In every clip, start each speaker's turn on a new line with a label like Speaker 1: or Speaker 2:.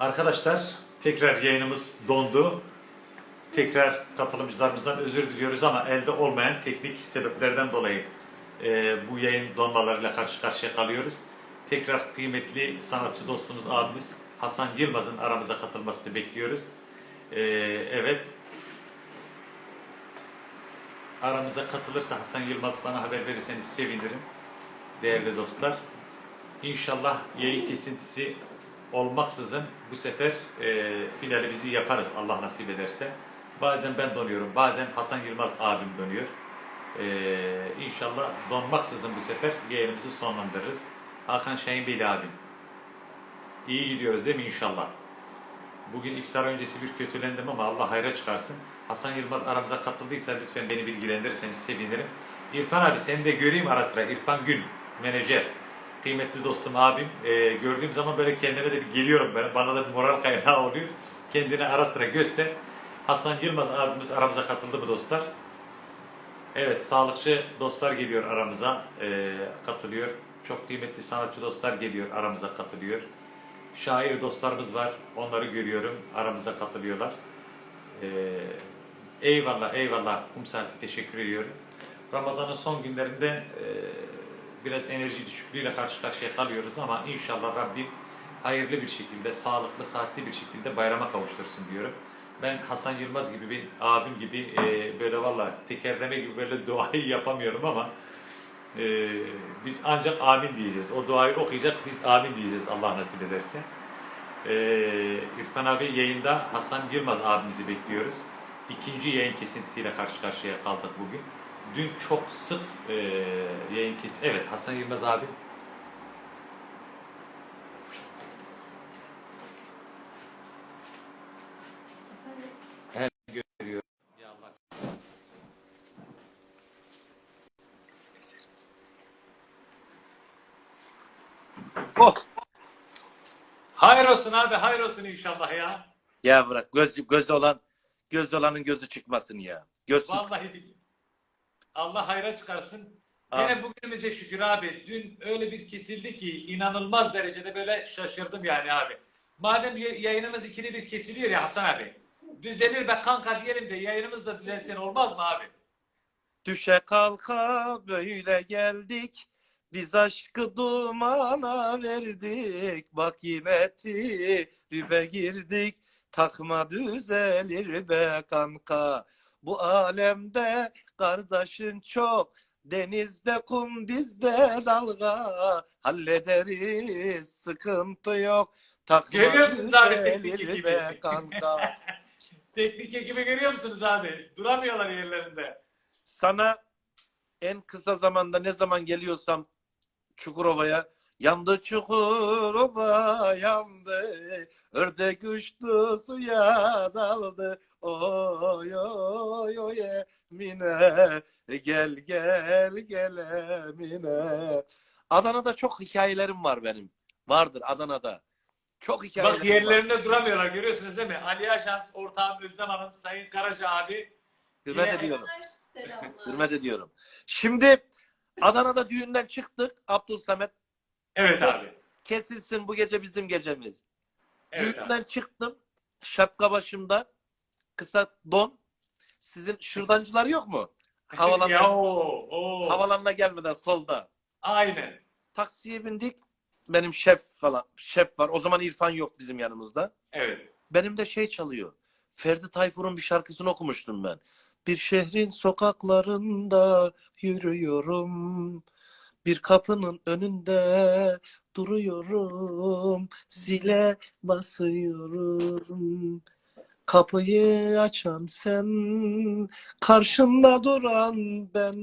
Speaker 1: Arkadaşlar tekrar yayınımız dondu. Tekrar katılımcılarımızdan özür diliyoruz ama elde olmayan teknik sebeplerden dolayı e, bu yayın donmalarıyla karşı karşıya kalıyoruz. Tekrar kıymetli sanatçı dostumuz abimiz Hasan Yılmaz'ın aramıza katılmasını bekliyoruz. E, evet. Aramıza katılırsa Hasan Yılmaz bana haber verirseniz sevinirim. Değerli dostlar. İnşallah yayın kesintisi olmaksızın bu sefer e, finali bizi yaparız Allah nasip ederse. Bazen ben donuyorum, bazen Hasan Yılmaz abim donuyor. E, inşallah donmaksızın bu sefer yayınımızı sonlandırırız. Hakan Şahin Beyli abim. İyi gidiyoruz değil mi inşallah? Bugün iftar öncesi bir kötülendim ama Allah hayra çıkarsın. Hasan Yılmaz aramıza katıldıysa lütfen beni bilgilendirirseniz sevinirim. İrfan abi seni de göreyim ara sıra. İrfan Gül, menajer. Kıymetli dostum abim. Ee, gördüğüm zaman böyle kendime de bir geliyorum ben. Bana da bir moral kaynağı oluyor. Kendine ara sıra göster. Hasan Yılmaz abimiz aramıza katıldı mı dostlar? Evet, sağlıkçı dostlar geliyor aramıza, ee, katılıyor. Çok kıymetli sanatçı dostlar geliyor, aramıza katılıyor. Şair dostlarımız var, onları görüyorum, aramıza katılıyorlar. Ee, eyvallah, eyvallah. Kum saati teşekkür ediyorum. Ramazan'ın son günlerinde e, biraz enerji düşüklüğüyle karşı karşıya kalıyoruz ama inşallah Rabbim hayırlı bir şekilde, sağlıklı, saatli bir şekilde bayrama kavuştursun diyorum. Ben Hasan Yılmaz gibi bir abim gibi e, böyle valla tekerleme gibi böyle duayı yapamıyorum ama e, biz ancak amin diyeceğiz. O duayı okuyacak, biz amin diyeceğiz Allah nasip ederse. E, İrfan abi yayında Hasan Yılmaz abimizi bekliyoruz. İkinci yayın kesintisiyle karşı karşıya kaldık bugün. Dün çok sık e, yayın kes. Evet Hasan Yılmaz abi. Her görüyor. Ya Allah.
Speaker 2: Oh.
Speaker 1: Hayır olsun abi, hayır olsun inşallah ya.
Speaker 2: Ya bırak göz göz olan göz olanın gözü çıkmasın ya. Gözsüz.
Speaker 1: Vallahi billahi. Allah hayra çıkarsın. Yine bugünümüze şükür abi. Dün öyle bir kesildi ki inanılmaz derecede böyle şaşırdım yani abi. Madem yayınımız ikili bir kesiliyor ya Hasan abi. Düzelir be kanka diyelim de yayınımız da düzelsin olmaz mı abi?
Speaker 2: Düşe kalka böyle geldik. Biz aşkı dumana verdik. Bak yine tribe girdik. Takma düzelir be kanka. Bu alemde kardeşin çok. Denizde kum bizde dalga. Hallederiz sıkıntı yok. Takma
Speaker 1: Görüyor musunuz abi teknik ekibi?
Speaker 2: be kanka.
Speaker 1: Teknik ekibi görüyor musunuz abi? Duramıyorlar yerlerinde.
Speaker 2: sana en kısa zamanda ne zaman geliyorsam Çukurova'ya yandı Çukurova yandı ördek uçtu suya daldı oy oy oy Emine gel gel gel Emine Adana'da çok hikayelerim var benim vardır Adana'da çok hikayelerim
Speaker 1: Bak
Speaker 2: var.
Speaker 1: yerlerinde duramıyorlar görüyorsunuz değil mi? Ali Aşans, ortağım Özlem Hanım, Sayın Karaca abi.
Speaker 2: Hürmet
Speaker 1: Yine-
Speaker 2: ediyorum.
Speaker 3: Selamlar.
Speaker 2: Hürmet ediyorum. Şimdi Adana'da düğünden çıktık. Abdül Samet
Speaker 1: Evet abi.
Speaker 2: kesilsin bu gece bizim gecemiz.
Speaker 1: Evet abi.
Speaker 2: düğünden çıktım. Şapka başımda. Kısa don. Sizin şırdancılar yok mu? Havalanma,
Speaker 1: ya o, o.
Speaker 2: havalanma gelmeden solda.
Speaker 1: Aynen.
Speaker 2: Taksiye bindik. Benim şef falan. Şef var. O zaman İrfan yok bizim yanımızda.
Speaker 1: Evet.
Speaker 2: Benim de şey çalıyor. Ferdi Tayfur'un bir şarkısını okumuştum ben. Bir şehrin sokaklarında yürüyorum. Bir kapının önünde duruyorum. Zile basıyorum. Kapıyı açan sen, karşımda duran ben.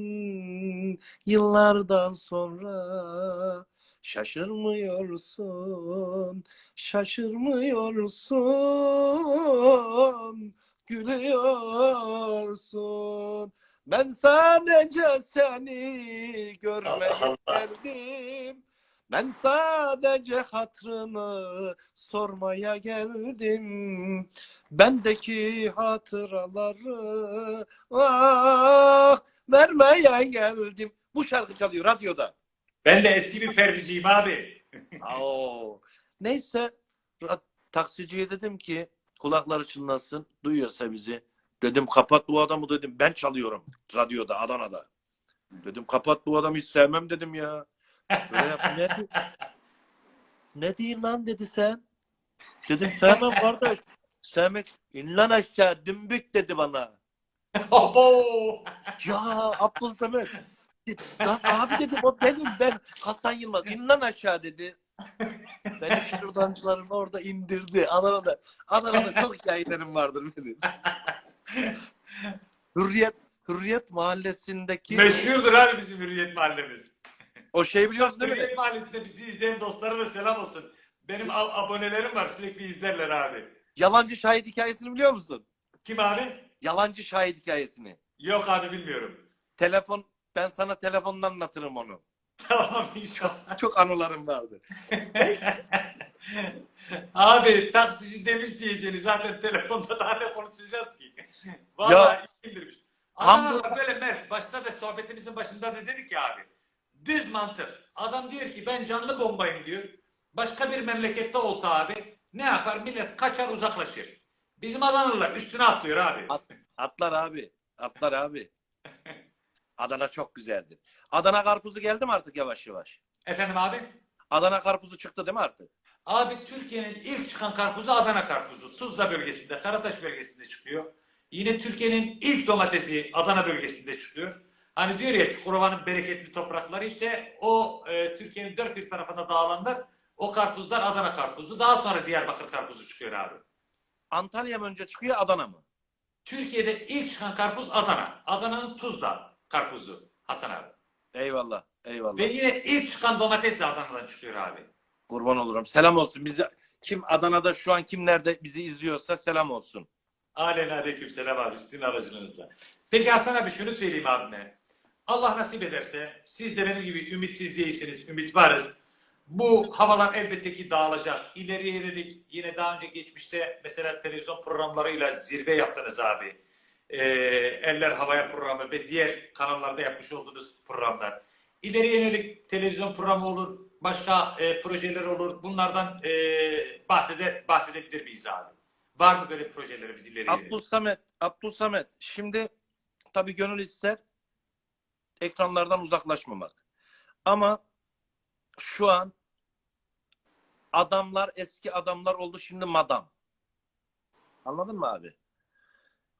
Speaker 2: Yıllardan sonra şaşırmıyorsun. Şaşırmıyorsun, gülüyorsun. Ben sadece seni
Speaker 1: Allah.
Speaker 2: geldim. Ben sadece hatrını sormaya geldim. Bendeki hatıraları ah vermeye geldim. Bu şarkı çalıyor radyoda.
Speaker 1: Ben de eski bir Ferdiciyim abi.
Speaker 2: Oo. Neyse Taksiciye dedim ki kulakları çınlasın. Duyuyorsa bizi. Dedim kapat bu adamı dedim. Ben çalıyorum radyoda Adana'da. Dedim kapat bu adamı hiç sevmem dedim ya. Böyle yap, ne, ne diyeyim lan dedi sen. Dedim sevmem kardeş. Sevmek in lan aşağı dümbük dedi bana.
Speaker 1: Abo!
Speaker 2: Ya Abdülsamet. Lan abi dedim o benim ben Hasan Yılmaz. İn lan aşağı dedi. Beni şırdancıların orada indirdi. Adana'da. Adana'da çok hikayelerim vardır benim. Hürriyet Hürriyet mahallesindeki
Speaker 1: Meşhurdur abi bizim Hürriyet Mahallemiz.
Speaker 2: O şey biliyorsun değil mi?
Speaker 1: Hürriyet Mahallesi'nde bizi izleyen dostlara da selam olsun. Benim a- abonelerim var sürekli izlerler abi.
Speaker 2: Yalancı şahit hikayesini biliyor musun?
Speaker 1: Kim abi?
Speaker 2: Yalancı şahit hikayesini.
Speaker 1: Yok abi bilmiyorum.
Speaker 2: Telefon ben sana telefonla anlatırım onu.
Speaker 1: Tamam inşallah.
Speaker 2: Çok anılarım vardır.
Speaker 1: abi taksici demiş diyeceğini zaten telefonda daha ne konuşacağız ki? Vallahi iyi indirmiş.
Speaker 2: Hamburg-
Speaker 1: böyle Mert başta da sohbetimizin başında da dedik ya abi. Düz mantık. Adam diyor ki ben canlı bombayım diyor. Başka bir memlekette olsa abi ne yapar? Millet kaçar uzaklaşır. Bizim Adanalılar üstüne atlıyor abi.
Speaker 2: At- Atlar abi. Atlar abi. Adana çok güzeldir. Adana karpuzu geldi mi artık yavaş yavaş?
Speaker 1: Efendim abi?
Speaker 2: Adana karpuzu çıktı değil mi artık?
Speaker 1: Abi Türkiye'nin ilk çıkan karpuzu Adana karpuzu. Tuzla bölgesinde, Karataş bölgesinde çıkıyor. Yine Türkiye'nin ilk domatesi Adana bölgesinde çıkıyor. Hani diyor ya Çukurova'nın bereketli toprakları işte o e, Türkiye'nin dört bir tarafına dağılanlar o karpuzlar Adana karpuzu. Daha sonra Diyarbakır karpuzu çıkıyor abi.
Speaker 2: Antalya mı önce çıkıyor Adana mı?
Speaker 1: Türkiye'de ilk çıkan karpuz Adana. Adana'nın Tuzla karpuzu Hasan abi.
Speaker 2: Eyvallah. Eyvallah.
Speaker 1: Ve yine ilk çıkan domates de Adana'dan çıkıyor abi.
Speaker 2: Kurban olurum. Selam olsun. Bizi kim Adana'da şu an kim nerede bizi izliyorsa selam olsun.
Speaker 1: Alen aleyküm selam abi sizin aracınızla. Peki Hasan abi şunu söyleyeyim abime. Allah nasip ederse siz de benim gibi ümitsiz değilsiniz, ümit varız. Bu havalar elbette ki dağılacak. İleriye dedik yine daha önce geçmişte mesela televizyon programlarıyla zirve yaptınız abi. Ee, Eller Havaya programı ve diğer kanallarda yapmış olduğunuz programlar. İleriye yönelik televizyon programı olur, başka e, projeler olur. Bunlardan e, bahsede, bahsedebilir miyiz abi? Var mı böyle projelerimiz ileriye yönelik?
Speaker 2: Abdülsamet, Abdülsamet. Şimdi tabii gönül ister ekranlardan uzaklaşmamak. Ama şu an adamlar eski adamlar oldu şimdi madam. Anladın mı abi?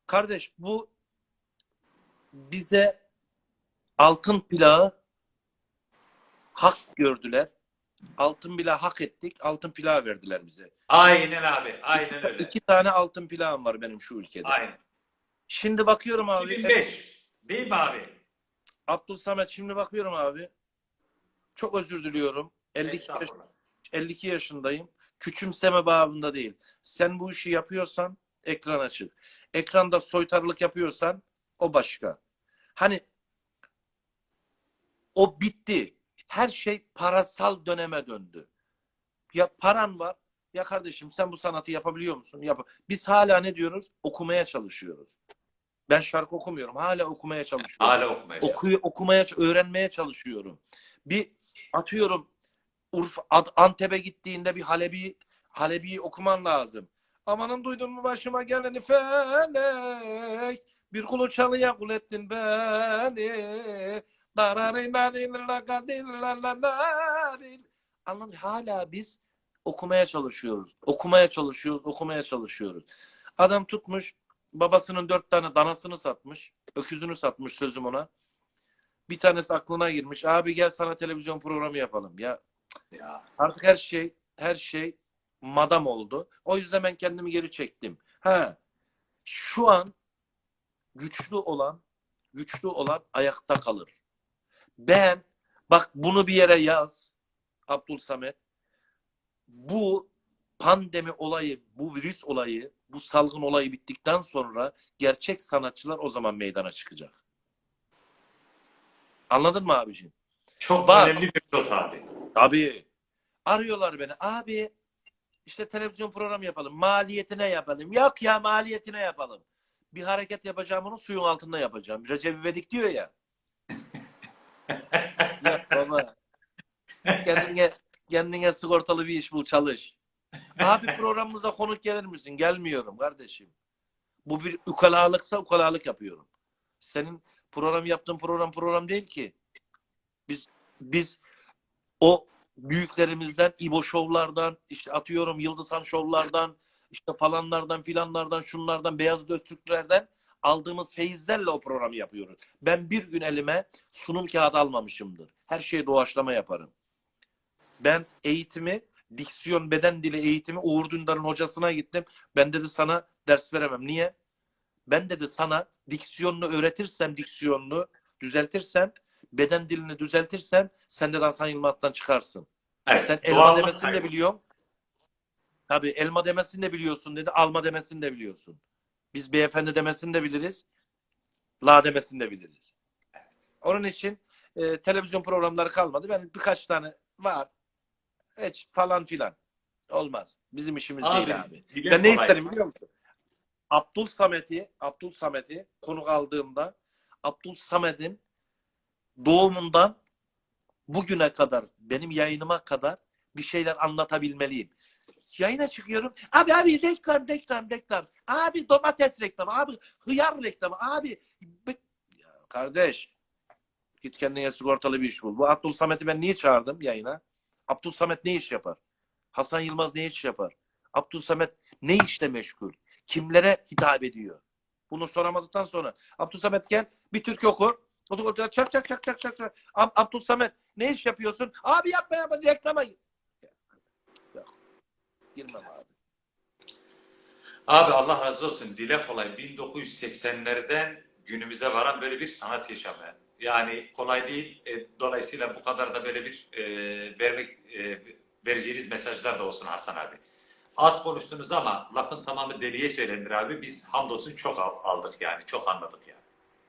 Speaker 2: Kardeş bu bize altın plağı hak gördüler. Altın plağı hak ettik. Altın plağı verdiler bize.
Speaker 1: Aynen abi, aynen öyle.
Speaker 2: İki tane altın plağım var benim şu ülkede.
Speaker 1: Aynen.
Speaker 2: Şimdi bakıyorum abi.
Speaker 1: 2005. Değil mi abi?
Speaker 2: Abdülsamet şimdi bakıyorum abi. Çok özür diliyorum. 52, yaş-
Speaker 1: Estağfurullah.
Speaker 2: 52 yaşındayım. Küçümseme babında değil. Sen bu işi yapıyorsan ekran açık. Ekranda soytarılık yapıyorsan o başka. Hani o bitti. Her şey parasal döneme döndü. Ya paran var. Ya kardeşim sen bu sanatı yapabiliyor musun? Yap. Biz hala ne diyoruz? Okumaya çalışıyoruz. Ben şarkı okumuyorum. Hala okumaya çalışıyorum.
Speaker 1: Hala okumaya.
Speaker 2: Okuy, okumaya, öğrenmeye çalışıyorum. Bir atıyorum Urfa, Ad- Antep'e gittiğinde bir Halebi Halebi'yi okuman lazım. Amanın duydun mu başıma geleni felek bir kulu çalıya kul ettin beni Anladın Hala biz okumaya çalışıyoruz. Okumaya çalışıyoruz, okumaya çalışıyoruz. Adam tutmuş babasının dört tane danasını satmış. Öküzünü satmış sözüm ona. Bir tanesi aklına girmiş. Abi gel sana televizyon programı yapalım. Ya
Speaker 1: Ya.
Speaker 2: artık her şey her şey madam oldu. O yüzden ben kendimi geri çektim. Ha. Şu an güçlü olan güçlü olan ayakta kalır. Ben bak bunu bir yere yaz Abdul Samet. Bu pandemi olayı, bu virüs olayı, bu salgın olayı bittikten sonra gerçek sanatçılar o zaman meydana çıkacak. Anladın mı abiciğim?
Speaker 1: Çok
Speaker 2: Bak.
Speaker 1: önemli bir not abi.
Speaker 2: Abi arıyorlar beni. Abi işte televizyon programı yapalım. Maliyetine yapalım. Yok ya maliyetine yapalım. Bir hareket yapacağım onu suyun altında yapacağım. Recep İvedik diyor ya. ya baba kendine, kendine sigortalı bir iş bul çalış. Abi programımıza konuk gelir misin? Gelmiyorum kardeşim. Bu bir ukalalıksa ukalalık yapıyorum. Senin program yaptığın program program değil ki. Biz biz o büyüklerimizden İbo şovlardan işte atıyorum Yıldızhan şovlardan işte falanlardan filanlardan şunlardan Beyaz Öztürklerden aldığımız feyizlerle o programı yapıyoruz. Ben bir gün elime sunum kağıdı almamışımdır. Her şeyi doğaçlama yaparım. Ben eğitimi diksiyon beden dili eğitimi Uğur Dündar'ın hocasına gittim. Ben dedi sana ders veremem. Niye? Ben dedi sana diksiyonunu öğretirsem, diksiyonunu düzeltirsem, beden dilini düzeltirsem sen de Hasan Yılmaz'dan çıkarsın.
Speaker 1: Evet.
Speaker 2: Sen elma demesini de biliyorsun. Tabii elma demesini de biliyorsun dedi. Alma demesini de biliyorsun. Biz beyefendi demesini de biliriz. La demesini de biliriz. Onun için e, televizyon programları kalmadı. Ben birkaç tane var. Hiç falan filan. Olmaz. Bizim işimiz
Speaker 1: Abi,
Speaker 2: değil abi. Ben ne isterim biliyor musun? Abdul Samet'i, Abdul Samet'i konuk aldığımda Abdul Samet'in doğumundan bugüne kadar benim yayınıma kadar bir şeyler anlatabilmeliyim. Yayına çıkıyorum. Abi abi reklam reklam reklam. Abi domates reklamı. Abi hıyar reklamı. Abi ya kardeş git kendine sigortalı bir iş bul. Bu Abdul Samet'i ben niye çağırdım yayına? Abdul Samet ne iş yapar? Hasan Yılmaz ne iş yapar? Abdul Samet ne işle meşgul? Kimlere hitap ediyor? Bunu soramadıktan sonra Abdul Samet gel bir türkü oku. Oku- oku- Çak çak çak çak çak. çak. Ab- Samet ne iş yapıyorsun? Abi yapma yapma reklama. Yok. Girmem abi.
Speaker 1: Abi Allah razı olsun. Dile kolay. 1980'lerden günümüze varan böyle bir sanat yaşamı. Yani kolay değil. E, dolayısıyla bu kadar da böyle bir e, vermek e, vereceğiniz mesajlar da olsun Hasan abi. Az konuştunuz ama lafın tamamı deliye söylenir abi. Biz hamdolsun çok al- aldık yani. Çok anladık yani.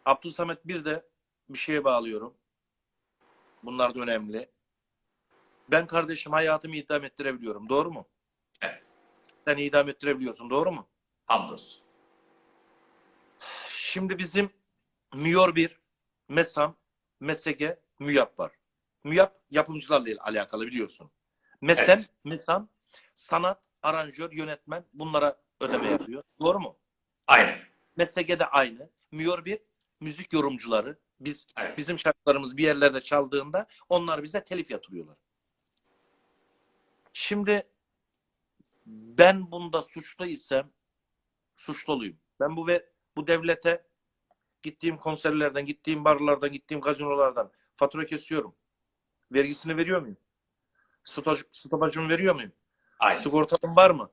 Speaker 2: Abdul Samet bir de bir şeye bağlıyorum. Bunlar da önemli. Ben kardeşim hayatımı idam ettirebiliyorum. Doğru mu?
Speaker 1: Evet.
Speaker 2: Sen idam ettirebiliyorsun. Doğru mu?
Speaker 1: Hamdolsun.
Speaker 2: Şimdi bizim Miyor bir, MESAM, MESEGE, MÜYAP var. MÜYAP yapımcılarla alakalı biliyorsun. MESEM,
Speaker 1: Evet.
Speaker 2: MESAM sanat, aranjör, yönetmen bunlara ödeme yapıyor. Doğru mu?
Speaker 1: Aynen.
Speaker 2: MESEGE de aynı. Miyor bir müzik yorumcuları. Biz
Speaker 1: Evet.
Speaker 2: bizim şarkılarımız bir yerlerde çaldığında onlar bize telif yatırıyorlar. Şimdi ben bunda suçlu isem suçluyum. Ben bu ve bu devlete gittiğim konserlerden, gittiğim barlardan, gittiğim gazinolardan fatura kesiyorum. Vergisini veriyor muyum? Stoj, stopajımı veriyor muyum?
Speaker 1: Aynen.
Speaker 2: Sigortam var mı?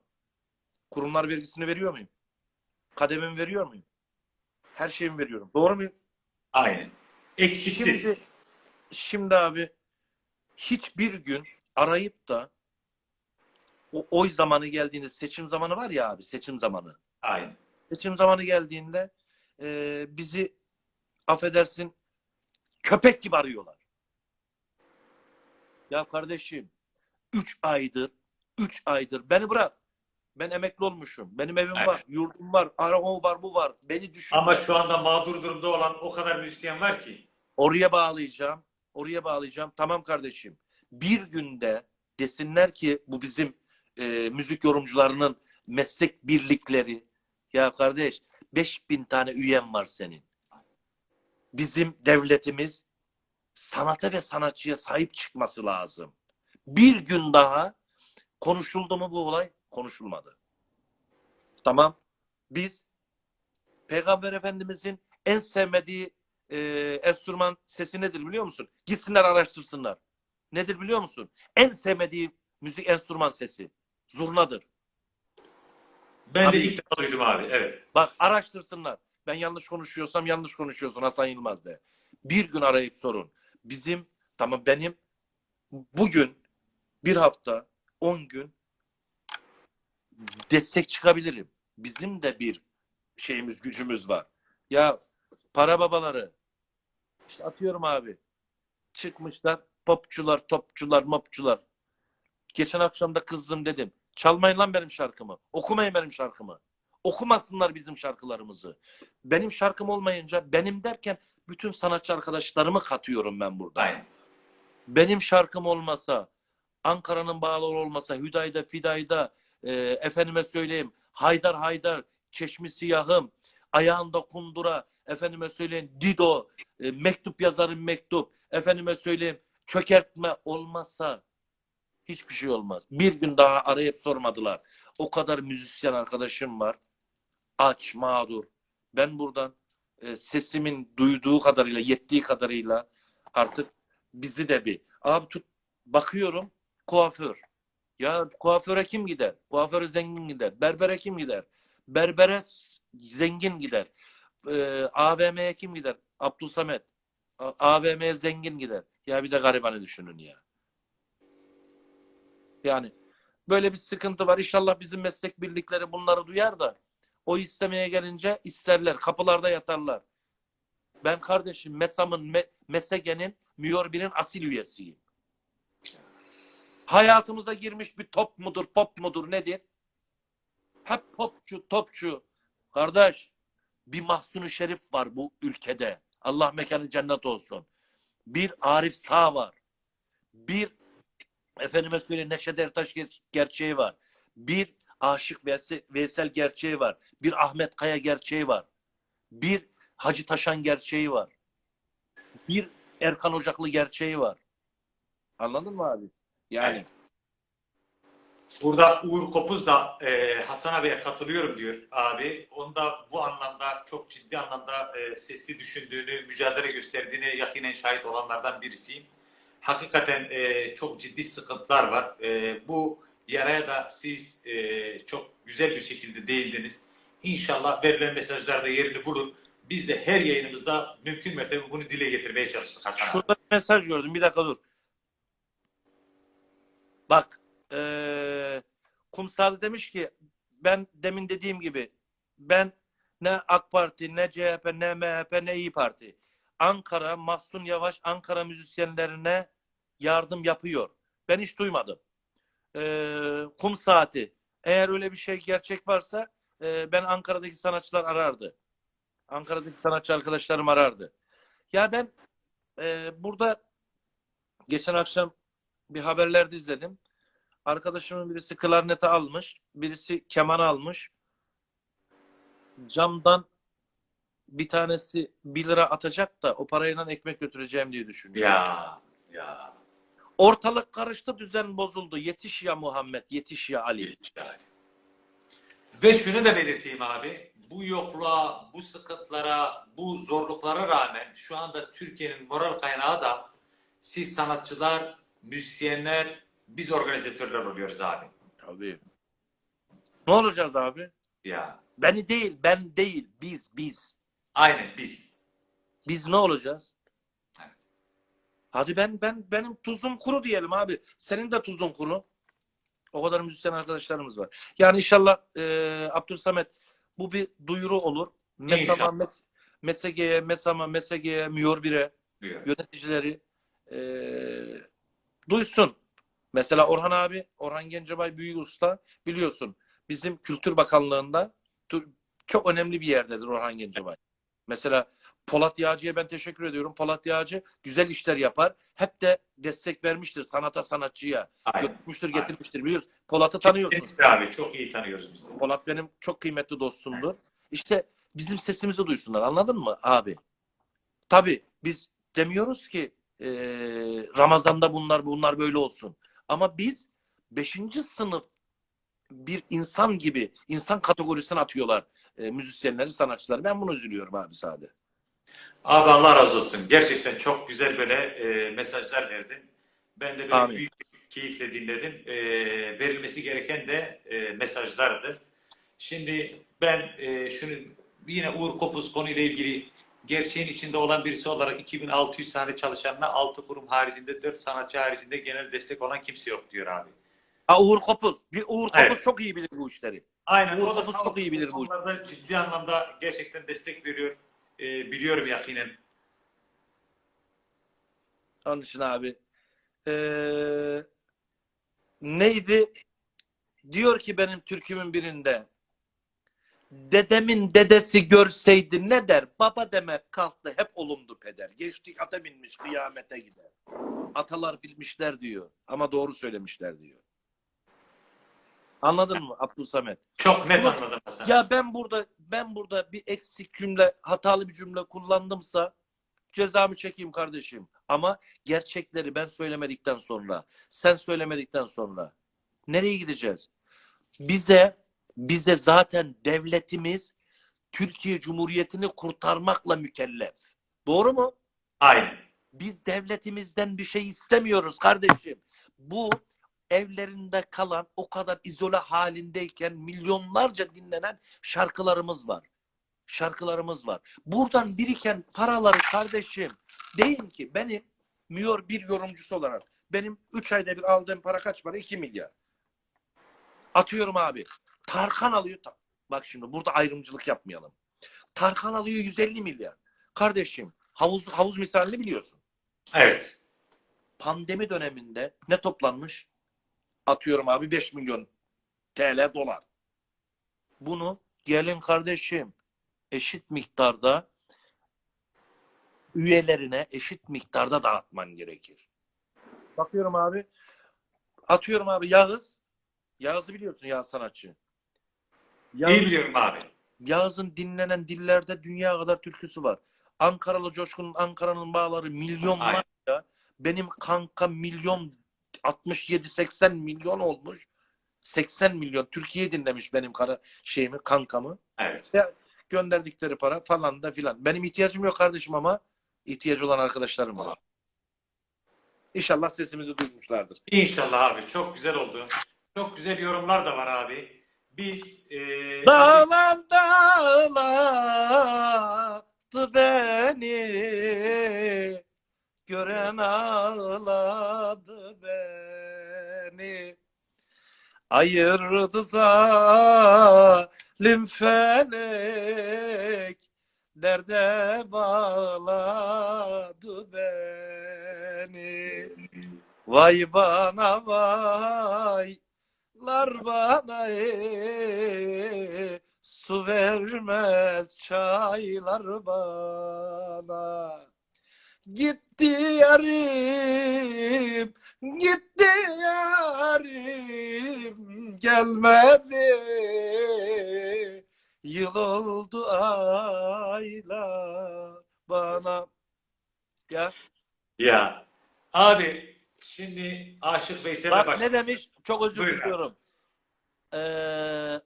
Speaker 2: Kurumlar vergisini veriyor muyum? Kademimi veriyor muyum? Her şeyimi veriyorum. Doğru muyum?
Speaker 1: Aynen. Eksiksiz.
Speaker 2: Şimdi, şimdi abi hiçbir gün arayıp da o oy zamanı geldiğinde seçim zamanı var ya abi seçim zamanı.
Speaker 1: Aynen.
Speaker 2: Seçim zamanı geldiğinde e, bizi affedersin köpek gibi arıyorlar. Ya kardeşim 3 aydır 3 aydır beni bırak. Ben emekli olmuşum. Benim evim
Speaker 1: Evet.
Speaker 2: var, yurdum var, ara o var, bu var. Beni düşün.
Speaker 1: Ama şu anda mağdur durumda olan o kadar müzisyen var ki.
Speaker 2: Oraya bağlayacağım. Oraya bağlayacağım. Tamam kardeşim. Bir günde desinler ki bu bizim e, müzik yorumcularının meslek birlikleri. Ya kardeş 5000 tane üyen var senin. Bizim devletimiz sanata ve sanatçıya sahip çıkması lazım. Bir gün daha konuşuldu mu bu olay? Konuşulmadı. Tamam. Biz Peygamber Efendimizin en sevmediği e, enstrüman sesi nedir biliyor musun? Gitsinler araştırsınlar. Nedir biliyor musun? En sevmediği müzik enstrüman sesi. Zurnadır.
Speaker 1: Ben
Speaker 2: Abi-
Speaker 1: de ilk defa duydum abi. Evet.
Speaker 2: Bak araştırsınlar. Ben yanlış konuşuyorsam yanlış konuşuyorsun Hasan Yılmaz de. Bir gün arayıp sorun. Bizim tamam benim bugün bir hafta on gün destek çıkabilirim. Bizim de bir şeyimiz gücümüz var. Ya para babaları işte atıyorum abi çıkmışlar popçular topçular mopçular. Geçen akşam da kızdım dedim. Çalmayın lan benim şarkımı. Okumayın benim şarkımı. Okumasınlar bizim şarkılarımızı. Benim şarkım olmayınca benim derken bütün sanatçı arkadaşlarımı katıyorum ben burada.
Speaker 1: Aynen.
Speaker 2: Benim şarkım olmasa Ankara'nın bağları olmasa Hüdayda, Fidayda, e, efendime söyleyeyim Haydar Haydar, Çeşmi Siyahım, ayağında kundura, efendime söyleyeyim Dido, e, mektup yazarım mektup, efendime söyleyeyim çökertme olmazsa hiçbir şey olmaz. Bir gün daha arayıp sormadılar. O kadar müzisyen arkadaşım var. Aç, mağdur. Ben buradan e, sesimin duyduğu kadarıyla, yettiği kadarıyla artık bizi de bir. Abi tut bakıyorum kuaför. Ya kuaföre kim gider? Kuaföre zengin gider. Berbere kim gider? Berbere zengin gider. Ee, AVM'ye kim gider? Abdülsamet. AVM'ye zengin gider. Ya bir de garibanı düşünün ya. Yani böyle bir sıkıntı var. İnşallah bizim meslek birlikleri bunları duyar da o istemeye gelince isterler. Kapılarda yatarlar. Ben kardeşim MESAM'ın, Me- MESEGE'nin Miyor 1'in asil üyesiyim. Hayatımıza girmiş bir top mudur, pop mudur nedir? Hep popçu, topçu. Kardeş, bir mahsunu şerif var bu ülkede. Allah mekanı cennet olsun. Bir Arif Sağ var. Bir efendime söyleyeyim Neşet Ertaş ger- gerçeği var. Bir Aşık Veysel, Veysel gerçeği var. Bir Ahmet Kaya gerçeği var. Bir Hacı Taşan gerçeği var. Bir Erkan Ocaklı gerçeği var. Anladın mı abi? Yani.
Speaker 1: Burada Uğur Kopuz da e, Hasan abiye katılıyorum diyor abi. Onda bu anlamda çok ciddi anlamda e, sesli düşündüğünü, mücadele gösterdiğine yakinen şahit olanlardan birisiyim. Hakikaten e, çok ciddi sıkıntılar var. E, bu yaraya da siz e, çok güzel bir şekilde değindiniz. İnşallah verilen mesajlar da yerini bulur. Biz de her yayınımızda mümkün mertebe bunu dile getirmeye çalıştık Hasan abi.
Speaker 2: Şurada bir mesaj gördüm. Bir dakika dur. Bak. eee Kumsal demiş ki ben demin dediğim gibi ben ne AK Parti, ne CHP, ne MHP, ne İyi Parti. Ankara, Mahsun Yavaş Ankara müzisyenlerine yardım yapıyor. Ben hiç duymadım. Eee kum saati. Eğer öyle bir şey gerçek varsa eee, ben Ankara'daki sanatçılar arardı. Ankara'daki sanatçı arkadaşlarım arardı. Ya ben eee, burada geçen akşam bir haberlerde izledim. Arkadaşımın birisi klarneti almış, birisi keman almış. Camdan bir tanesi 1 lira atacak da o parayla ekmek götüreceğim diye düşünüyor.
Speaker 1: Ya, ya.
Speaker 2: Ortalık karıştı, düzen bozuldu. Yetiş ya Muhammed, yetiş ya Ali.
Speaker 1: Yani. Ve şunu da belirteyim abi. Bu yokluğa, bu sıkıntılara, bu zorluklara rağmen şu anda Türkiye'nin moral kaynağı da siz sanatçılar, müzisyenler, biz organizatörler oluyoruz abi.
Speaker 2: Tabii. Ne olacağız abi?
Speaker 1: Ya.
Speaker 2: Beni değil, ben değil, biz, biz.
Speaker 1: Aynen biz.
Speaker 2: Biz ne olacağız?
Speaker 1: Evet.
Speaker 2: Hadi ben ben benim tuzum kuru diyelim abi. Senin de tuzun kuru. O kadar müzisyen arkadaşlarımız var. Yani inşallah e, Abdülsamet bu bir duyuru olur. Mesama, mes, Mesege'ye, Mesama, Mesege'ye, Miyor 1'e,
Speaker 1: Buyur.
Speaker 2: yöneticileri e, duysun. Mesela Orhan abi, Orhan Gencebay büyük usta biliyorsun. Bizim Kültür Bakanlığı'nda çok önemli bir yerdedir Orhan Gencebay. Mesela Polat Yağcı'ya ben teşekkür ediyorum. Polat Yağcı güzel işler yapar. Hep de destek vermiştir sanata sanatçıya.
Speaker 1: Aynen.
Speaker 2: Götürmüştür, getirmiştir. Biliyorsun. Polat'ı tanıyorsun.
Speaker 1: Biz de abi çok iyi tanıyoruz biz de.
Speaker 2: Polat benim çok kıymetli dostumdur. İşte bizim sesimizi duysunlar. Anladın mı abi? Tabii biz demiyoruz ki e, Ramazan'da bunlar bunlar böyle olsun. Ama biz 5. sınıf bir insan gibi insan kategorisine atıyorlar e, müzisyenleri, sanatçıları. Ben bunu üzülüyorum abi sade.
Speaker 1: Abi Allah razı olsun. Gerçekten çok güzel böyle e, mesajlar verdin. Ben de böyle
Speaker 2: Amin.
Speaker 1: büyük keyifle dinledim. E, verilmesi gereken de e, mesajlardı. Şimdi ben e, şunu yine Uğur Kopuz konuyla ilgili gerçeğin içinde olan birisi olarak 2600 tane çalışanına 6 kurum haricinde 4 sanatçı haricinde genel destek olan kimse yok diyor abi.
Speaker 2: Ha Uğur Kopuz. Bir Uğur Kopuz
Speaker 1: Evet.
Speaker 2: çok iyi bilir bu işleri.
Speaker 1: Aynen.
Speaker 2: Uğur
Speaker 1: o da
Speaker 2: çok iyi bilir
Speaker 1: bu konularda ciddi anlamda gerçekten destek veriyor. E, biliyorum yakinen.
Speaker 2: Onun için abi eee, neydi? Diyor ki benim türkümün birinde dedemin dedesi görseydi ne der? Baba demek kalktı hep olumdu peder. Geçtik ata binmiş kıyamete gider. atalar bilmişler diyor. Ama doğru söylemişler diyor. Anladın mı Abdülsamet?
Speaker 1: Çok net anladım Hasan.
Speaker 2: Ya ben burada ben burada bir eksik cümle, hatalı bir cümle kullandımsa cezamı çekeyim kardeşim. Ama gerçekleri ben söylemedikten sonra, sen söylemedikten sonra nereye gideceğiz? Bize bize zaten devletimiz Türkiye Cumhuriyeti'ni kurtarmakla mükellef. Doğru mu?
Speaker 1: Aynen.
Speaker 2: Biz devletimizden bir şey istemiyoruz kardeşim. Bu evlerinde kalan o kadar izole halindeyken milyonlarca dinlenen şarkılarımız var. Şarkılarımız var. Buradan biriken paraları kardeşim deyin ki benim Miyor bir yorumcusu olarak benim 3 ayda bir aldığım para kaç para? 2 milyar. Atıyorum abi. Tarkan alıyor. Bak şimdi burada ayrımcılık yapmayalım. Tarkan alıyor 150 milyar. Kardeşim havuz havuz misalini biliyorsun
Speaker 1: Evet.
Speaker 2: pandemi döneminde ne toplanmış? Atıyorum abi 5 milyon TL dolar. Bunu gelin kardeşim eşit miktarda üyelerine eşit miktarda dağıtman gerekir. Bakıyorum abi atıyorum abi Yağız Yağız'ı biliyorsun Yağız sanatçı. Yağız,
Speaker 1: İyi biliyorum abi.
Speaker 2: Yağız'ın dinlenen dillerde dünya kadar türküsü var. Ankaralı Coşkun'un Ankara'nın bağları milyonlarca. Benim kanka milyon 67-80 milyon olmuş. 80 milyon Türkiye dinlemiş benim kara şeyimi kankamı.
Speaker 1: Evet.
Speaker 2: Gönderdikleri para falan da filan. Benim ihtiyacım yok kardeşim ama ihtiyacı olan arkadaşlarım var. İnşallah sesimizi duymuşlardır.
Speaker 1: İnşallah abi. Çok güzel oldu. Çok güzel yorumlar da var abi. Biz eee
Speaker 2: Dağlar dağladı beni Gören ağladı beni Ayırdı zalim felek Derde bağladı beni Vay bana vay Lar bana e, su vermez çaylar bana. Gitti yarim, gitti yarim, gelmedi. Yıl oldu aylar bana. Ya
Speaker 1: ya abi şimdi Aşık Veysel'e
Speaker 2: Bak
Speaker 1: baş...
Speaker 2: ne demiş? Çok özür
Speaker 1: Buyur abi.
Speaker 2: diliyorum. Ee,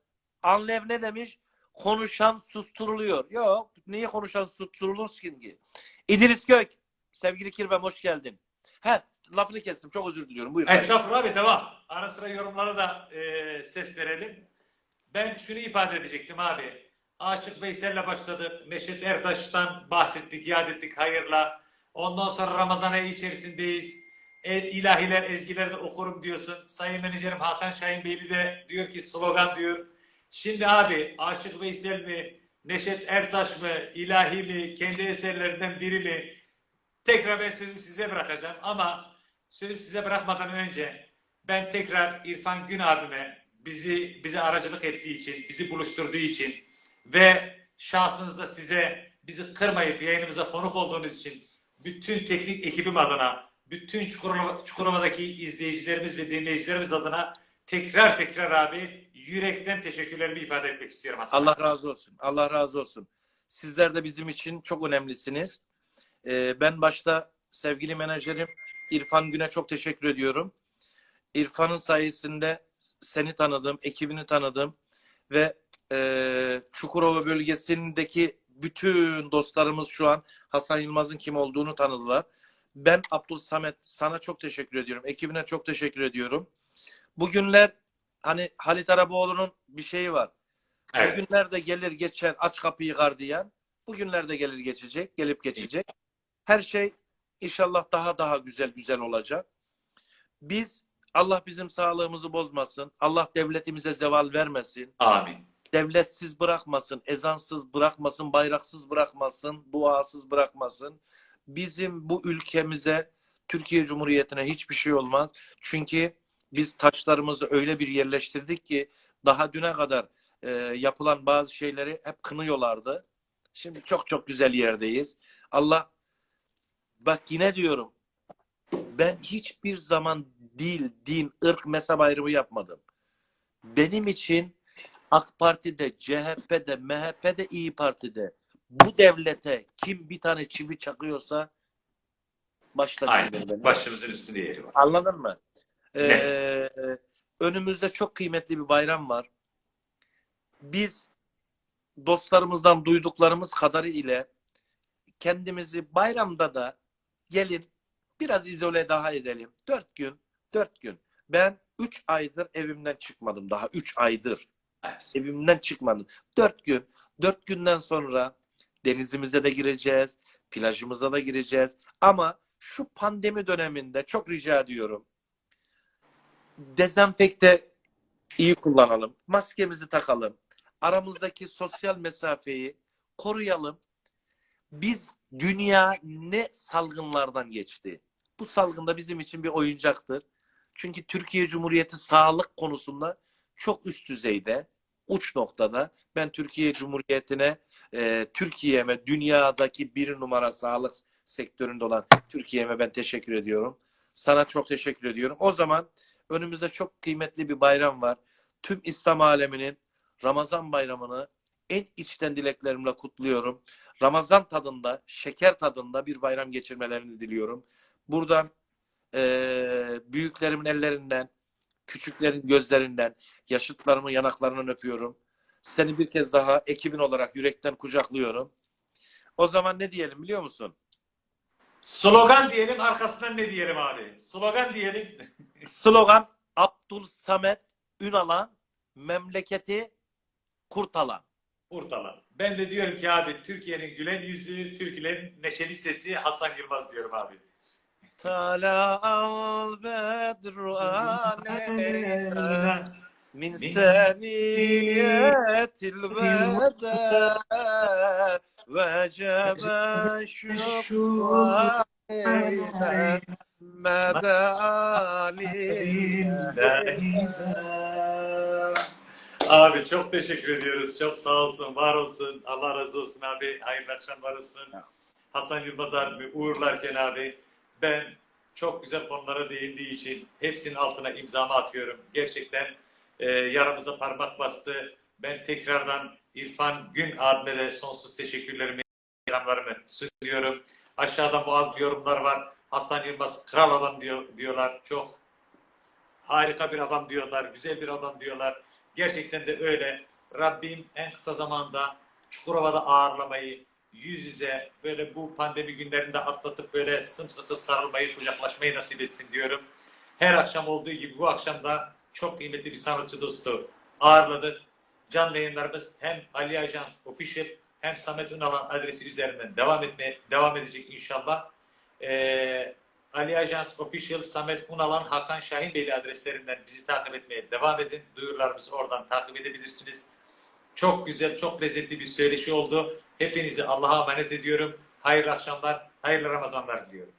Speaker 2: Anlev ne demiş? Konuşan susturuluyor. Yok. Niye konuşan susturulur ki? İdris Gök. Sevgili Kirvem hoş geldin. He, lafını kestim. Çok özür diliyorum. Buyur.
Speaker 1: Estağfurullah abi devam. Ara sıra yorumlara da eee, ses verelim. Ben şunu ifade edecektim abi. Aşık Veysel'le başladık. Neşet Ertaş'tan bahsettik, yad ettik hayırla. Ondan sonra Ramazan ayı içerisindeyiz. E, ilahiler, ezgiler de okurum diyorsun. Sayın menajerim Hakan Şahin Beyli de diyor ki slogan diyor. Şimdi abi Aşık Veysel mi, Neşet Ertaş mı, ilahi mi, kendi eserlerinden biri mi? Tekrar ben sözü size bırakacağım ama sözü size bırakmadan önce ben tekrar İrfan Gün abime bizi bize aracılık ettiği için, bizi buluşturduğu için ve şahsınızda size bizi kırmayıp yayınımıza konuk olduğunuz için bütün teknik ekibim adına, bütün Çukurova, Çukurova'daki izleyicilerimiz ve dinleyicilerimiz adına tekrar tekrar abi yürekten teşekkürlerimi ifade etmek istiyorum Hasan.
Speaker 2: Allah razı olsun. Allah razı olsun. Sizler de bizim için çok önemlisiniz. Ee, ben başta sevgili menajerim İrfan Gün'e çok teşekkür ediyorum. İrfan'ın sayesinde seni tanıdım, ekibini tanıdım ve e, Çukurova bölgesindeki bütün dostlarımız şu an Hasan Yılmaz'ın kim olduğunu tanıdılar. Ben Abdul Samet sana çok teşekkür ediyorum. Ekibine çok teşekkür ediyorum. Bugünler hani Halit Araboğlu'nun bir şeyi var.
Speaker 1: Evet.
Speaker 2: Bugünler de gelir geçer aç kapıyı gardiyan. Bugünler de gelir geçecek, gelip geçecek. Her şey inşallah daha daha güzel güzel olacak. Biz Allah bizim sağlığımızı bozmasın. Allah devletimize zeval vermesin.
Speaker 1: Amin.
Speaker 2: Devletsiz bırakmasın, ezansız bırakmasın, bayraksız bırakmasın, duasız bırakmasın. Bizim bu ülkemize, Türkiye Cumhuriyeti'ne hiçbir şey olmaz. Çünkü biz taşlarımızı öyle bir yerleştirdik ki daha düne kadar e, yapılan bazı şeyleri hep kınıyorlardı. Şimdi çok çok güzel yerdeyiz. Allah bak yine diyorum Ben hiçbir zaman dil, din, ırk, mezhep ayrımı yapmadım. Benim için AK Parti'de, CHP'de, MHP'de, İyi Parti'de bu devlete kim bir tane çivi çakıyorsa başta
Speaker 1: Aynen. Başımızın üstünde yeri var.
Speaker 2: Anladın mı?
Speaker 1: Evet.
Speaker 2: Ee, önümüzde çok kıymetli bir bayram var. Biz dostlarımızdan duyduklarımız kadarı ile kendimizi bayramda da gelin biraz izole daha edelim. Dört gün, dört gün. Ben üç aydır evimden çıkmadım daha. Üç aydır
Speaker 1: Evet.
Speaker 2: evimden çıkmadım. Dört gün. Dört günden sonra denizimize de gireceğiz. Plajımıza da gireceğiz. Ama şu pandemi döneminde çok rica ediyorum. Dezenfekte iyi kullanalım. Maskemizi takalım. Aramızdaki sosyal mesafeyi koruyalım. Biz dünya ne salgınlardan geçti? Bu salgında bizim için bir oyuncaktır. Çünkü Türkiye Cumhuriyeti sağlık konusunda çok üst düzeyde, uç noktada. Ben Türkiye Cumhuriyeti'ne, e, Türkiye'me, dünyadaki bir numara sağlık sektöründe olan Türkiye'me ben teşekkür ediyorum. Sana çok teşekkür ediyorum. O zaman önümüzde çok kıymetli bir bayram var. Tüm İslam aleminin Ramazan bayramını en içten dileklerimle kutluyorum. Ramazan tadında, şeker tadında bir bayram geçirmelerini diliyorum. Buradan eee, büyüklerimin ellerinden, küçüklerin gözlerinden, yaşıtlarımın yanaklarından öpüyorum. Seni bir kez daha ekibin olarak yürekten kucaklıyorum. O zaman ne diyelim biliyor musun?
Speaker 1: Slogan diyelim arkasından ne diyelim abi? Slogan diyelim.
Speaker 2: Slogan Abdul Samet Ünalan memleketi kurtalan.
Speaker 1: Urtalan. Ben de diyorum ki abi Türkiye'nin gülen yüzü, Türkiye'nin neşeli sesi Hasan Yılmaz diyorum abi.
Speaker 2: Tala al bedru aleyna
Speaker 1: min
Speaker 2: seniyetil veda vecebe şükru aleyna mede
Speaker 1: Abi çok teşekkür ediyoruz. Çok sağ olsun, var olsun. Allah razı olsun abi. Hayırlı akşamlar olsun. Hasan Yılmaz abi uğurlarken abi ben çok güzel konulara değindiği için hepsinin altına imzamı atıyorum. Gerçekten e, yaramıza parmak bastı. Ben tekrardan İrfan Gün abime de sonsuz teşekkürlerimi, selamlarımı sunuyorum. Aşağıda muazzam yorumlar var. Hasan Yılmaz kral adam diyor, diyorlar. Çok harika bir adam diyorlar. Güzel bir adam diyorlar. Gerçekten de öyle. Rabbim en kısa zamanda Çukurova'da ağırlamayı, yüz yüze böyle bu pandemi günlerinde atlatıp böyle sımsıkı sarılmayı, kucaklaşmayı nasip etsin diyorum. Her akşam olduğu gibi bu akşam da çok kıymetli bir sanatçı dostu ağırladık. Canlı yayınlarımız hem Ali Ajans Official hem Samet Ünalan adresi üzerinden devam etmeye devam edecek inşallah. Ee, Ali Ajans Official, Samet Unalan, Hakan Şahin Beyli adreslerinden bizi takip etmeye devam edin. Duyurularımızı oradan takip edebilirsiniz. Çok güzel, çok lezzetli bir söyleşi oldu. Hepinizi Allah'a emanet ediyorum. Hayırlı akşamlar, hayırlı Ramazanlar diliyorum.